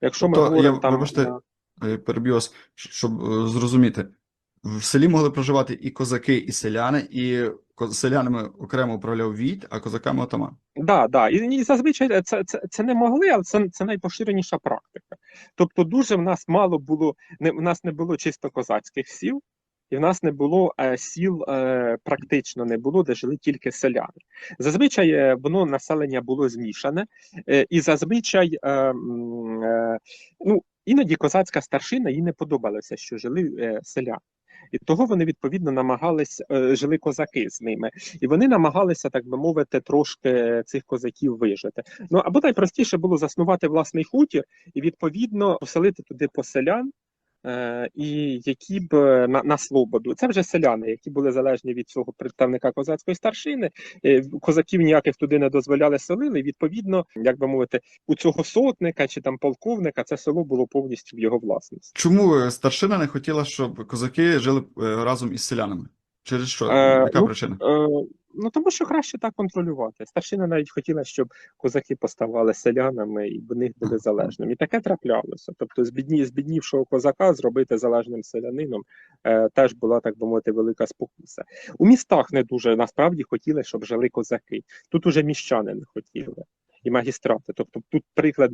Якщо ми Тобто, говоримо я, там вибачте, е, переб'ю вас, щоб е, зрозуміти. В селі могли проживати і козаки, і селяни, і селянами окремо управляв війт, а козаками отаман. Да, да. І, і зазвичай це, це, це не могли, але це, це найпоширеніша практика. Тобто, дуже в нас мало було, не, в нас не було чисто козацьких сіл, і в нас не було е, сіл, е, практично не було, де жили тільки селяни. Зазвичай е, воно населення було змішане, і зазвичай ну, іноді козацька старшина їй не подобалося, що жили селяни. І того вони відповідно намагались е, жили козаки з ними, і вони намагалися, так би мовити, трошки цих козаків вижити. Ну або найпростіше було заснувати власний хутір і відповідно поселити туди поселян, і які б е, на, на свободу. Це вже селяни, які були залежні від цього представника козацької старшини. Е, козаків ніяких туди не дозволяли селили. Відповідно, як би мовити, у цього сотника чи там полковника це село було повністю в його власності. Чому е, старшина не хотіла, щоб козаки жили е, разом із селянами? Через що? Е, Яка ну, причина? Е, ну тому що краще так контролювати. Старшина навіть хотіла, щоб козаки поставали селянами і в них були залежними. І таке траплялося. Тобто, з бідні, збіднівшого козака зробити залежним селянином е, теж була, так би мовити, велика спокуса. У містах не дуже насправді хотіли, щоб жили козаки. Тут уже міщани не хотіли і магістрати. Тобто, тут приклад